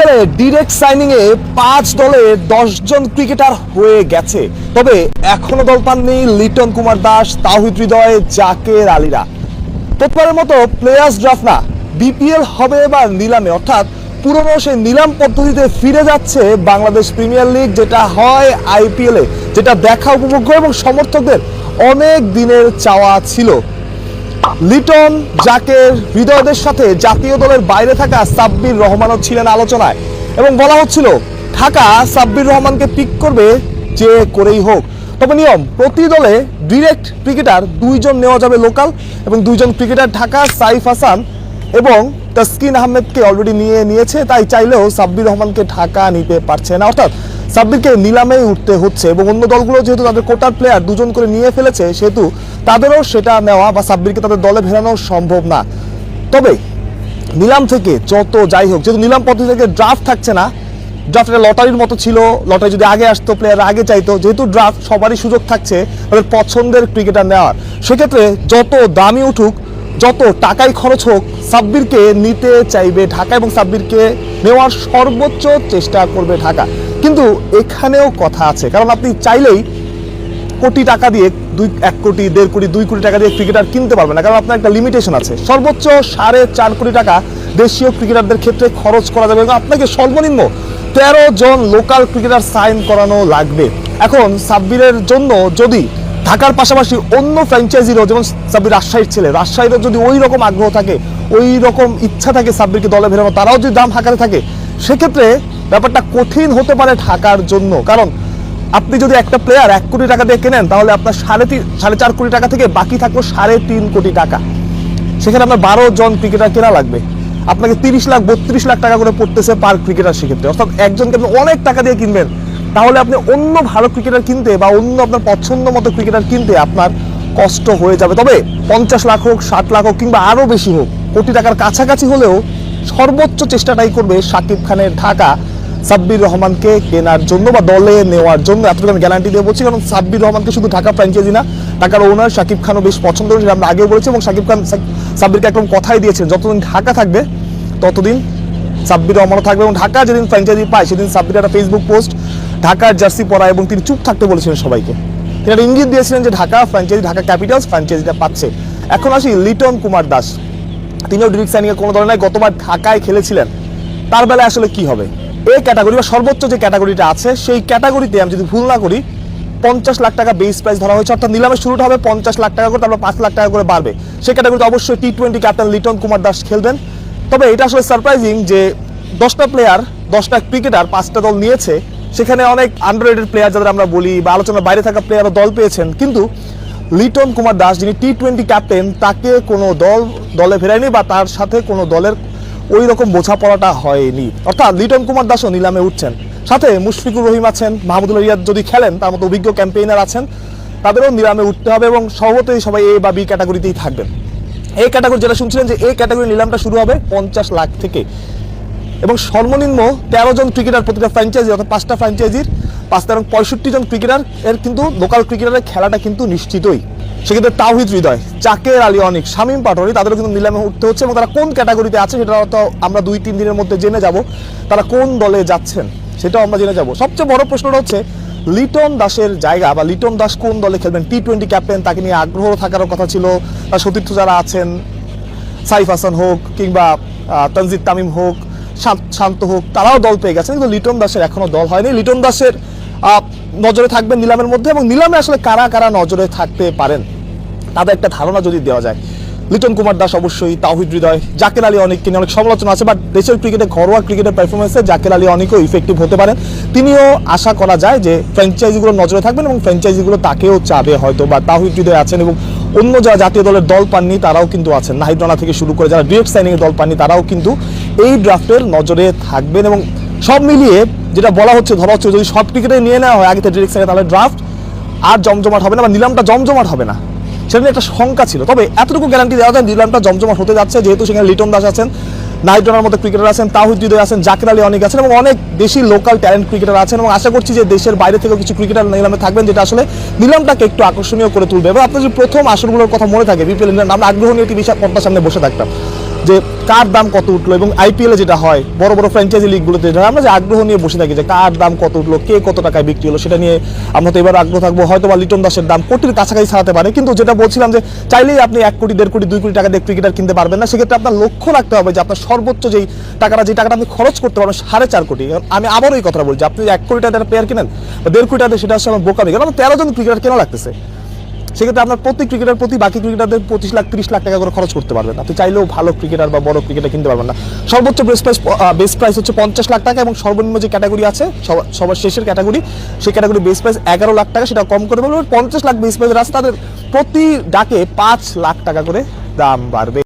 BPL direct signing এ পাঁচ দলে দশ জন ক্রিকেটার হয়ে গেছে। তবে এখনও দল পাননি লিটন কুমার দাস, তাহিদ হৃদয়, জাকের আলীরা। প্রথমবারের মতো প্লেয়ার্স ড্রাফট না, বিপিএল হবে এবার নিলামে। অর্থাৎ পুরনো সেই নিলাম পদ্ধতিতে ফিরে যাচ্ছে বাংলাদেশ প্রিমিয়ার লিগ, যেটা হয় আইপিএলে, যেটা দেখা উপভোগ্য এবং সমর্থকদের অনেক দিনের চাওয়া ছিল। লিটন জাকের হৃদয়দের সাথে জাতীয় দলের বাইরে থাকা সাব্বির রহমানও ছিলেন আলোচনায়। এবং বলা হচ্ছিল, ঢাকা সাব্বির রহমানকে পিক করবে যে করেই হোক। তবে নিয়ম, প্রতি দলে ডিরেক্ট ক্রিকেটার দুইজন নেওয়া যাবে লোকাল এবং দুইজন ক্রিকেটার ঢাকা, সাইফ হাসান এবং তাসকিন আহমেদকে অলরেডি নিয়ে নিয়েছে, তাই চাইলেও সাব্বির রহমানকে ঢাকা নিতে পারছে না। অর্থাৎ সাব্বিরকে নিলামেই উঠতে হচ্ছে এবং অন্য দলগুলো যেহেতু তাদের কোটার প্লেয়ার দুজন করে নিয়ে ফেলেছে, সেহেতু তাদেরও সেটা নেওয়া বা সাব্বিরকে তাদের দলে ফেরানো সম্ভব না। তবে নিলাম থেকে যত যাই হোক, যেহেতু নিলাম পদ্ধতি থেকে ড্রাফট থাকছে না ড্রাফট একটা লটারির মতো ছিল, লটারি যদি আগে আসতো প্লেয়ার আগে চাইতো, যেহেতু ড্রাফট সবারই সুযোগ থাকছে তাদের পছন্দের ক্রিকেটার নেওয়ার। সেক্ষেত্রে যত দামি উঠুক, যত টাকাই খরচ হোক, সাব্বিরকে নিতে চাইবে ঢাকা এবং সাব্বিরকে নেওয়ার সর্বোচ্চ চেষ্টা করবে ঢাকা। কিন্তু এখানেও কথা আছে, কারণ আপনি চাইলেই কোটি টাকা দিয়ে দুই, এক কোটি, দেড় কোটি, দুই কোটি টাকা দিয়ে ক্রিকেটার কিনতে পারবে না, কারণ আপনার একটা লিমিটেশন আছে। সর্বোচ্চ সাড়ে চার কোটি টাকা দেশীয় ক্রিকেটারদের ক্ষেত্রে খরচ করা যাবে এবং আপনাকে সর্বনিম্ন তেরো জন লোকাল ক্রিকেটার সাইন করানো লাগবে। এখন সাব্বিরের জন্য যদি ঢাকার পাশাপাশি অন্য ফ্র্যাঞ্চাইজিরও যেমন সাব্বির রাজশাহীর ছেলে, রাজশাহীরও যদি ওই রকম আগ্রহ থাকে ওই রকম ইচ্ছা থাকে সাব্বিরকে দলে ভেড়ানো তারাও যদি দাম হাঁকাতে থাকে, সেক্ষেত্রে ব্যাপারটা কঠিন হতে পারে ঢাকার জন্য। কারণ আপনি যদি একটা প্লেয়ার এক কোটি টাকা দিয়ে কেনেন, তাহলে আপনার সাড়ে তিন, সাড়ে চার কোটি টাকা থেকে বাকি থাকল সাড়ে তিন কোটি টাকা। সেখানে আপনার বারো জন ক্রিকেটার কেনা লাগবে। আপনাকে তিরিশ লাখ, বত্রিশ লাখ টাকা করে পড়তেছে পার ক্রিকেটার সেক্ষেত্রে। অর্থাৎ একজনকে আপনি অনেক টাকা দিয়ে কিনবেন, তাহলে আপনি অন্য ভালো ক্রিকেটার কিনতে বা অন্য আপনার পছন্দ মতো ক্রিকেটার কিনতে আপনার কষ্ট হয়ে যাবে। তবে পঞ্চাশ লাখ হোক, ষাট লাখ হোক কিংবা আরও বেশি হোক, কোটি টাকার কাছাকাছি হলেও সর্বোচ্চ চেষ্টাটাই করবে শাকিব খানের ঢাকা সাব্বির রহমানকে কেনার জন্য বা দলে নেওয়ার জন্য এতটুকু গ্যারান্টি দিয়ে বলছি, কারণ সাব্বির রহমানকে শুধু ঢাকা ফ্র্যাঞ্চাইজি না, ঢাকার ওনার শাকিব খানও বেশ পছন্দ করেছে আমরা আগেও বলেছি, এবং শাকিব খান সাব্বিরকে একদম কথাই দিয়েছেন, যতদিন ঢাকা থাকবে, ততদিন সাব্বির রহমানও থাকবে, এবং ঢাকা যেদিন ফ্র্যাঞ্চাইজি পায়, সেদিন সাব্বির একটা ফেসবুক পোস্ট ঢাকার জার্সি পরা এবং তিনি চুপ থাকতে বলেছিলেন সবাইকে। তিনি একটা ইঙ্গিত দিয়েছিলেন যে ঢাকা ফ্র্যাঞ্চাইজি ঢাকা ক্যাপিটালস ফ্র্যাঞ্চাইজিটা পাচ্ছে। এখন আসি লিটন কুমার দাস। তিনিও ডিরেক্ট সাইনিংয়ে কোনো ধরনের গতবার ঢাকায় খেলেছিলেন। তার বেলায় আসলে কি হবে? এই ক্যাটাগরি বা সর্বোচ্চ যে ক্যাটাগরিটা আছে, সেই ক্যাটাগরিতে আমি যদি ভুল না করি, পঞ্চাশ লাখ টাকা বেস প্রাইস ধরা হয়েছে, অর্থাৎ নিলামের শুরুটা হবে পঞ্চাশ লাখ টাকা করে, তারপর পাঁচ লাখ টাকা করে বাড়বে। সেই ক্যাটাগরিতে অবশ্যই T twenty captain Liton Kumar Das খেলবেন। তবে এটা আসলে সারপ্রাইজিং যে দশটা প্লেয়ার দশটা ক্রিকেটার পাঁচটা দল নিয়েছে। সেখানে অনেক আন্ডাররেটেড প্লেয়ার যাদের আমরা বলি বা আলোচনার বাইরে থাকা প্লেয়ারও দল পেয়েছেন। কিন্তু লিটন কুমার দাস যিনি টি টোয়েন্টি ক্যাপ্টেন তাকে কোনো দল, দলে ফেরায়নি বা তার সাথে কোনো দলের ওই রকম বোঝাপড়াটা হয়নি। অর্থাৎ লিটন কুমার দাসও নিলামে উঠছেন। সাথে মুশফিকুর রহিম আছেন, মাহমুদুল রিয়াদ যদি খেলেন, তার মতো অভিজ্ঞ ক্যাম্পেইনার আছেন, তাদেরও নিলামে উঠতে হবে এবং স্বভাবতই সবাই এ বা বি ক্যাটাগরিতেই থাকবেন। এই ক্যাটাগরি যেটা শুনছিলেন যে এই ক্যাটাগরি নিলামটা শুরু হবে পঞ্চাশ লাখ থেকে। এবং সর্বনিম্ন তেরো জন ক্রিকেটার প্রতিটা ফ্র্যাঞ্চাইজি অর্থাৎ পাঁচটা ফ্র্যাঞ্চাইজির পাঁচটা এবং পঁয়ষট্টি জন ক্রিকেটার, এর কিন্তু লোকাল ক্রিকেটারের খেলাটা কিন্তু নিশ্চিতই। সেক্ষেত্রে তাওহিদ হৃদয়, চাকের আলী অনিক, শামীম পাটোয়ারি, তাদেরও কিন্তু নিলামে উঠতে হচ্ছে এবং তারা কোন ক্যাটাগরিতে আছে সেটা তো আমরা দুই তিন দিনের মধ্যে জেনে যাব। তারা কোন দলে যাচ্ছেন সেটাও আমরা জেনে যাব। সবচেয়ে বড় প্রশ্নটা হচ্ছে, লিটন দাসের জায়গা বা লিটন দাস কোন দলে খেলবেন? টি টোয়েন্টি ক্যাপ্টেন তাকে নিয়ে আগ্রহ থাকারও কথা ছিল। তার সতীর্থ যারা আছেন, সাইফ হাসান হোক কিংবা তানজিদ তামিম হোক, শান্ত- হোক, তারাও দল পেয়ে গেছেন। কিন্তু লিটন দাসের এখনও দল হয়নি। লিটন দাসের নজরে থাকবেন নিলামের মধ্যে এবং নিলামে আসলে কারা কারা নজরে থাকতে পারেন, তাদের একটা ধারণা যদি দেওয়া যায়। লিটন কুমার দাস অবশ্যই তাহিদ হৃদয়, জাকের আলী অনেককে নিয়ে অনেক সমালোচনা আছে বাট দেশের ক্রিকেটে ঘরোয়া ক্রিকেটের পারফরমেন্সে জাকের আলী অনেকও ইফেক্টিভ হতে পারেন। তিনিও আশা করা যায় যে ফ্র্যাঞ্চাইজিগুলো নজরে থাকবেন এবং ফ্র্যাঞ্চাইজিগুলো তাকেও চাবে হয়তো বা তাহিদ হৃদয় আছেন এবং অন্য যারা জাতীয় দলের দল পাননি, তারাও কিন্তু আছেন। নাহিদ রানা থেকে শুরু করে যারা ডিরেক্ট সাইনিং দল পাননি, তারাও কিন্তু এই ড্রাফটের নজরে থাকবেন এবং সব মিলিয়ে যেটা বলা হচ্ছে, ধরা হচ্ছে যদি সব ক্রিকেটে নিয়ে নেওয়া হয়, আগে থেকে ডিরেক্ট সাইনে তাহলে ড্রাফট আর জমজমাট হবে না, বা নিলামটা জমজমাট হবে না। সেটা নিয়ে একটা শঙ্কা ছিল। তবে এতটুকু গ্যারান্টি দেওয়া যায়, নিলামটা জমজমাট হতে যাচ্ছে, যেহেতু সেখানে লিটন দাস আছেন, নাইট রানার মতো ক্রিকেটার আছেন তাহিদ আছেন, জাকির আলী অনেক আছেন, এবং অনেক দেশি লোকাল ট্যালেন্ট ক্রিকেটার আছেন, এবং আশা করছি যে দেশের বাইরে থেকেও কিছু ক্রিকেটার নিলামে থাকবেন, যেটা আসলে নিলামটাকে একটু আকর্ষণীয় করে তুলবে। এবং আপনার যদি প্রথম আসরগুলোর কথা মনে থাকে, বিপিএল আমরা আগ্রহ নিয়ে টিভি পর্দার সামনে বসে থাকতাম। যে কার দাম কত উঠল এবং আইপিএলে যেটা হয়, বড় বড় ফ্র্যাঞ্চাইজি লিগগুলোতে যেটা আমরা যে আগ্রহ নিয়ে বসে থাকি যে কার দাম কত উঠল, কে কত টাকায় বিক্রি হলো, সেটা নিয়ে আমরা তো এবার আগ্রহ থাকব। হয়তো বা লিটন দাসের দাম কোটির কাছাকাছি ছাড়াতে পারে, কিন্তু যেটা বলছিলাম যে চাইলেই আপনি এক কোটি, দেড় কোটি, দুই কোটি টাকা দিয়ে ক্রিকেটার কিনতে পারবেন না। সেক্ষেত্রে আপনার লক্ষ্য রাখতে হবে যে আপনার সর্বোচ্চ যেই টাকাটা যে টাকাটা আপনি খরচ করতে পারবেন সাড়ে চার কোটি। আমি আবারও এই কথা বলছি, আপনি এক কোটি টাকার প্লেয়ার কিনেন দেড় কোটি টাকা সেটা হচ্ছে আমার বোকামি কারণ তেরো জন ক্রিকেটার কেন লাগতেছে। সেক্ষেত্রে আপনার প্রতি ক্রিকেটার প্রতি বাকি ক্রিকেটারদের পঁচিশ লাখ, তিরিশ লাখ টাকা করে খরচ করতে পারবেন। আপনি চাইলেও ভালো ক্রিকেটার বা বড় ক্রিকেটার কিনতে পারবেন না। সর্বোচ্চ বেস্ট প্রাইস বেস্ট প্রাইস হচ্ছে পঞ্চাশ লাখ টাকা এবং সর্বনিম্ন যে ক্যাটাগরি আছে, সবার- শেষের ক্যাটাগরি সেই ক্যাটাগরি বেস্ট প্রাইস এগারো লাখ টাকা, সেটা কম করে পঞ্চাশ লাখ বেস্ট প্রাইস আছে তাদের প্রতি ডাকে পাঁচ লাখ টাকা করে দাম বাড়বে।